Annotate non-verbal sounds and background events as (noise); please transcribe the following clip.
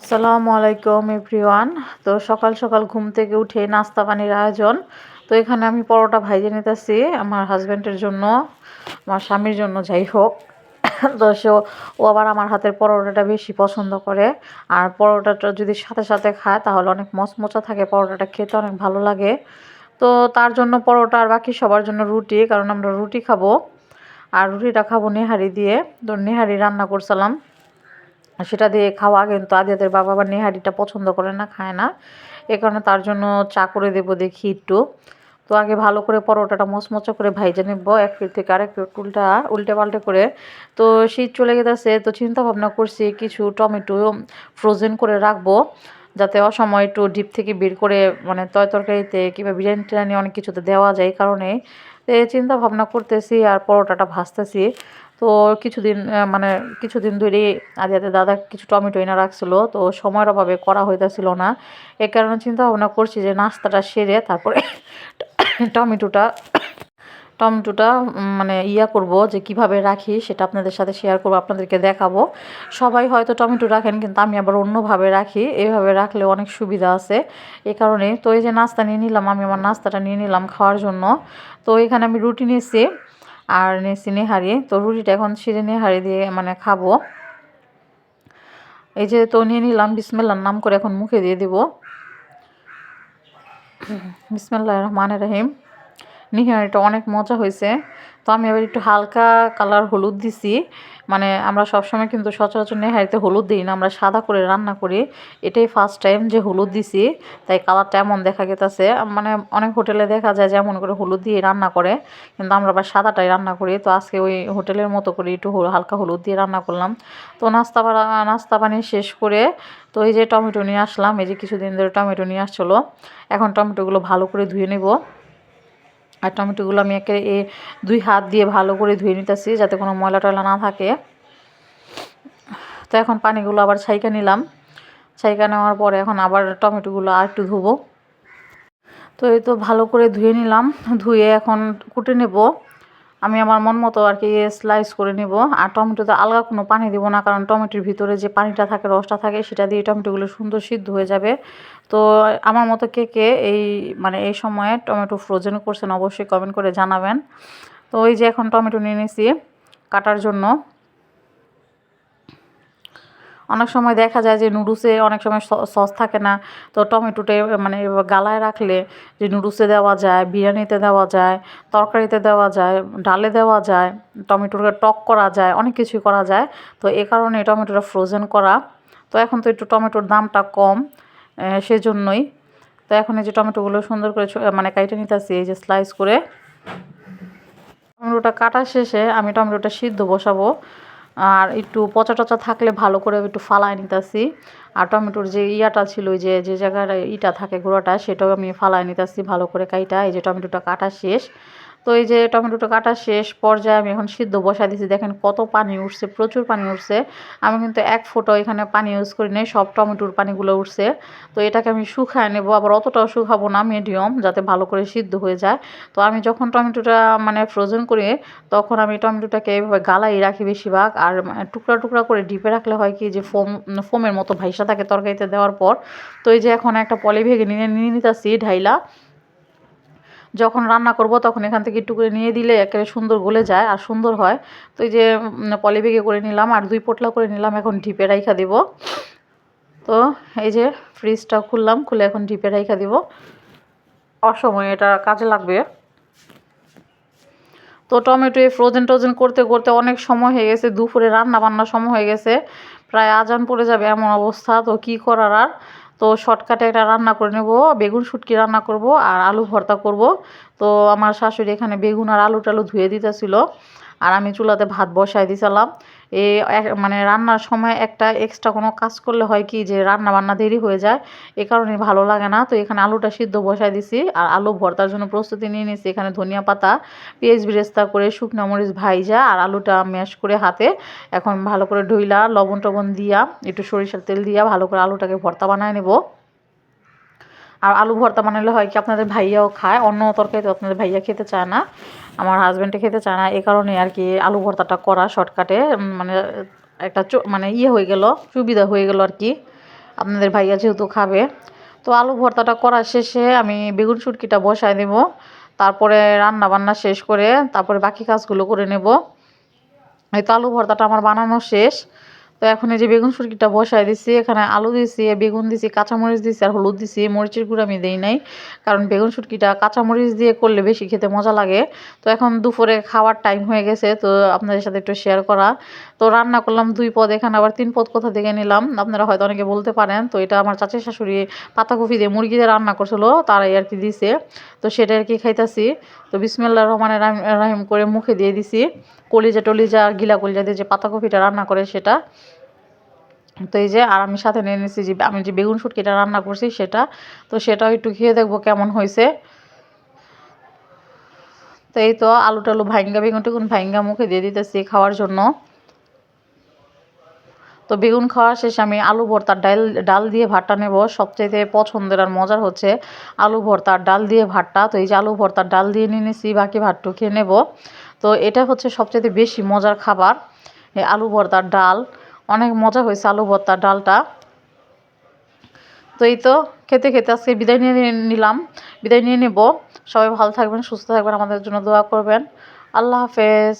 আসসালামু আলাইকুম, এভরিওয়ান। তো সকাল সকাল ঘুম থেকে উঠে নাস্তা পানির আয়োজন। তো এখানে আমি পরোটা ভাইজে নিতেছি আমার হাজব্যান্ডের জন্য, আমার স্বামীর জন্য, যাই হোক। তো সে, ও আবার আমার হাতের পরোটাটা বেশি পছন্দ করে। আর পরোটাটা যদি সাথে সাথে খায়, তাহলে অনেক মচমচা থাকে, পরোটাটা খেতে অনেক ভালো লাগে। তো তার জন্য পরোটা আর বাকি সবার জন্য রুটি, কারণ আমরা রুটি খাব। আর রুটিটা খাব নেহারি দিয়ে। তো নেহারি রান্না করছিলাম। সেটা দিয়ে খাওয়া কিন্তু আদিয়াদের বাবা আবার নেহারিটা পছন্দ করে না, খায় না। এ কারণে তার জন্য চা করে দেবো দেখি একটু। তো আগে ভালো করে পরোটাটা মচমচা করে ভাইজে নেব, এক প্লেট থেকে আরেক প্লেট উল্টা উল্টে পাল্টে করে। তো শীত চলে গেছে তো চিন্তা ভাবনা করছি কিছু টমেটো ফ্রোজেন করে রাখব, যাতে অসময় একটু ডিপ থেকে বের করে মানে তয় তরকারিতে কিংবা বিরিয়ানি টিরিয়ানি অনেক কিছুতে দেওয়া যায় কারণে। চিন্তা ভাবনা করতেছি আর পরোটাটা ভাজতেছি। তো কিছুদিন মানে কিছুদিন ধরেই আদিয়াতে দাদা কিছু টমেটো এনে রাখছিল, তো সময়ের অভাবে করা হইতেছিল না। এ কারণে চিন্তা ভাবনা করছি যে নাস্তাটা সেরে তারপরে (coughs) টমেটোটা টমেটোটা মানে ইয়া করব যে কীভাবে রাখি সেটা আপনাদের সাথে শেয়ার করব, আপনাদেরকে দেখাবো। সবাই হয়তো টমেটো রাখেন, কিন্তু আমি আবার অন্যভাবে রাখি। এভাবে রাখলে অনেক সুবিধা আছে। এই কারণে তো এই যে নাস্তা নিয়ে নিলাম, আমি আমার নাস্তাটা নিয়ে নিলাম খাওয়ার জন্য। তো এখানে আমি রুটি নিয়েছি। আর নেসিনে হারিয়ে, তো রুটিটা এখন ছিঁড়ে হারিয়ে দিয়ে মানে খাব। এই যে তো নিয়ে নিলাম, বিসমেল্লার নাম করে এখন মুখে দিয়ে দিব। বিসমেল্লা রহমান রহিম। নিহারিটা অনেক মজা হয়েছে। তো আমি আবার একটু হালকা কালার হলুদ দিছি। মানে আমরা সবসময় কিন্তু সচরাচর নেহারিতে হলুদ দিই না, আমরা সাদা করে রান্না করি। এটাই ফার্স্ট টাইম যে হলুদ দিছি, তাই কালারটা এমন দেখা গেতেছে। মানে অনেক হোটেলে দেখা যায় যেমন করে হলুদ দিয়ে রান্না করে, কিন্তু আমরা আবার সাদাটাই রান্না করি। তো আজকে ওই হোটেলের মতো করে একটু হালকা হলুদ দিয়ে রান্না করলাম। তো নাস্তা নাস্তা পানি শেষ করে তো এই যে টমেটো নিয়ে আসলাম, এই যে কিছুদিন ধরে টমেটো নিয়ে আসছিল। এখন টমেটোগুলো ভালো করে ধুয়ে নেব। আর টমেটোগুলো আমি একে এ দুই হাত দিয়ে ভালো করে ধুয়ে নিতেছি যাতে কোনো ময়লা টয়লা না থাকে। তো এখন পানিগুলো আবার ছাইকা নিলাম। ছাইকা নেওয়ার পরে এখন আবার টমেটোগুলো আর একটু ধুবো। তো এই তো ভালো করে ধুয়ে নিলাম। ধুয়ে এখন কুটে নেব। আমি আমার মন মতো আর কি স্লাইস করে নিব। আর টমেটোতে আলগা কোনো পানি দিব না, কারণ টমেটোর ভিতরে যে পানিটা থাকে, রসটা থাকে, সেটা দিয়ে টমেটোগুলো সুন্দর সিদ্ধ হয়ে যাবে। তো আমার মতো কে কে এই মানে এই সময়ে টমেটো ফ্রোজেন করছেন, অবশ্যই কমেন্ট করে জানাবেন। তো ওই যে এখন টমেটো নিয়ে নিয়েছি কাটার জন্য। অনেক সময় দেখা যায় যে নুডলসে অনেক সময় সস থাকে না। তো টমেটোটে মানে গালায় রাখলে যে নুডলসে দেওয়া যায়, বিরিয়ানিতে দেওয়া যায়, তরকারিতে দেওয়া যায়, ডালে দেওয়া যায়, টমেটোকে টক করা যায়, অনেক কিছুই করা যায়। তো এ কারণে টমেটোটা ফ্রোজেন করা। তো এখন তো একটু টমেটোর দামটা কম সেজন্যই। তো এখন এই যে টমেটোগুলো সুন্দর করে মানে কাইটে নিতেছি, এই যে স্লাইস করে। টমেটোটা কাটার শেষে আমি টমেটোটা সিদ্ধ বসাবো। আর একটু পচা টচা থাকলে ভালো করে একটু ফালাই নিতেছি। আর টমেটোর যে ইয়াটা ছিল, ওই যে যে জায়গায় ইটা থাকে গোড়াটা সেটাও আমি ফালাই নিতেছি ভালো করে কাইটা। এই যে টমেটোটা কাটা শেষ। তো এই যে টমেটোটা কাটা শেষ পর্যায়ে আমি এখন সিদ্ধ বসা দিয়েছি দেখেন কত পানি উঠছে, প্রচুর পানি উঠছে। আমি কিন্তু এক ফোঁটা এখানে পানি ইউজ করি নেই, সব টমেটোর পানিগুলো উঠছে। তো এটাকে আমি শুকায় নেব, আবার অতটাও শুকাবো না মিডিয়াম যাতে ভালো করে সিদ্ধ হয়ে যায়। তো আমি যখন টমেটোটা মানে ফ্রোজেন করি, তখন আমি টমেটোটাকে এভাবে গালাই রাখি বেশিরভাগ। আর টুকরা টুকরা করে ডিপে রাখলে হয় কি, যে ফোম, ফোমের মতো ভাইসা থাকে তরকারিতে দেওয়ার পর। তো এই যে এখন একটা পলি ভেঙে নিয়ে নিয়ে নিতেছি ঢাইলা। যখন রান্না করব তখন এখান থেকে একটু করে নিয়ে দিলে একেবারে সুন্দর গলে যায় আর সুন্দর হয়। তো এই যে পলিবেগে করে নিলাম আর দুই পোটলা করে নিলাম এখন ঢিপে রাইখা দিব। তো এই যে ফ্রিজটা খুললাম, খুলে এখন ঢিপে রাইখা দিব। অসময় এটা কাজে লাগবে। তো টমেটো ফ্রোজেন টোজেন করতে করতে অনেক সময় হয়ে গেছে, দুপুরে রান্না বান্নার সময় হয়ে গেছে। প্রায় আজান পড়ে যাবে এমন অবস্থা, তো কি করার আর? তো শর্টকাটে একটা রান্না করে নেব, বেগুন শুটকি রান্না করব আর আলু ভর্তা করব। তো আমার শাশুড়ি এখানে বেগুন আর আলু টালু ধুয়ে দিতেছিল। আর আমি চুলাতে ভাত বসাই দিছিলাম। এ মানে রান্নার সময় একটা এক্সট্রা কোনো কাজ করলে হয় কি যে রান্না বান্না দেরি হয়ে যায়, এ কারণে ভালো লাগে না। তো এখানে আলুটা সিদ্ধ বসাই দিছি আর আলু ভর্তার জন্য প্রস্তুতি নিয়ে নিয়েছি এখানে ধনিয়া পাতা, পেঁয়াজ বিরেস্তা করে শুকনো মরিচ ভাইজা আর আলুটা ম্যাশ করে হাতে এখন ভালো করে ধুইলা, লবণ টবণ দিয়া, একটু সরিষার তেল দিয়া ভালো করে আলুটাকে ভর্তা বানায় নেব। আর আলু ভর্তা বানালে হয় কি আপনাদের ভাইয়াও খায়, অন্য তরকারি তো আপনাদের ভাইয়া খেতে চায় না, আমার হাজব্যান্ডে খেতে চায় না, এই কারণে আর কি আলু ভর্তাটা করা শর্টকাটে মানে একটা মানে ইয়ে হয়ে গেল, সুবিধা হয়ে গেল আর কি, আপনাদের ভাইয়া যেহেতু খাবে। তো আলু ভর্তাটা করার শেষে আমি বেগুন শুটকিটা বসায় দেব তারপরে রান্না বান্না শেষ করে তারপরে বাকি কাজগুলো করে নেব। এই তো আলু ভর্তাটা আমার বানানো শেষ তো এখন এই যে বেগুন সুরকিটা বসায় দিছি, এখানে আলু দিছি, বেগুন দিছি, কাঁচামরিচ দিছি আর হলুদ দিছি, মরিচের গুঁড়ো আমি দিই নাই। কারণ বেগুন সুরকিটা কাঁচামরিচ দিয়ে করলে বেশি খেতে মজা লাগে। তো এখন দুপুরে খাওয়ার টাইম হয়ে গেছে, তো আপনাদের সাথে একটু শেয়ার করা। তো রান্না করলাম দুই পদ, এখানে আবার তিন পদ কোথা থেকে নিলাম। আপনারা হয়তো অনেকে বলতে পারেন, তো এটা আমার চাচি শাশুড়ি পাতাকপি দিয়ে মুরগি দিয়ে রান্না করছিল, তারাই আর কি দিছে। তো সেটা আর কি খাইতাছি। তো বিসমিল্লা রহমানের রাহিম করে মুখে দিয়ে দিছি। কলিজা টলিজা গিলা কলিজা দিয়ে যে পাতাকপিটা রান্না করে সেটা। তো এই যে আর আমি সাথে নিয়ে নিয়েছি যে, আমি যে বেগুন শুটকিটা রান্না করছি সেটা, তো সেটাও একটু খেয়ে দেখব কেমন হয়েছে। তো এই তো আলু টালু ভাইঙ্গা, বেগুন টেগুন ভাইঙ্গা মুখে দিয়ে দিতেছি খাওয়ার জন্য। তো বেগুন খাওয়া শেষে আমি আলু ভর্তার ডাল ডাল দিয়ে ভাতটা নেব। সবচাইতে পছন্দের আর মজার হচ্ছে আলু ভর্তার ডাল দিয়ে ভাতটা। তো এই যে আলু ভর্তার ডাল দিয়ে নিয়ে নিয়েছি বাকি ভাতটু খেয়ে নেব। তো এটা হচ্ছে সবচাইতে বেশি মজার খাবার আলু ভর্তার ডাল। অনেক মজা হয়েছে আলু ভর্তা, ডালটা। তো এই তো খেতে খেতে আজকে বিদায় নিয়ে নিলাম। বিদায় নিয়ে নেব। সবাই ভালো থাকবেন, সুস্থ থাকবেন, আমাদের জন্য দোয়া করবেন। আল্লাহ হাফেজ।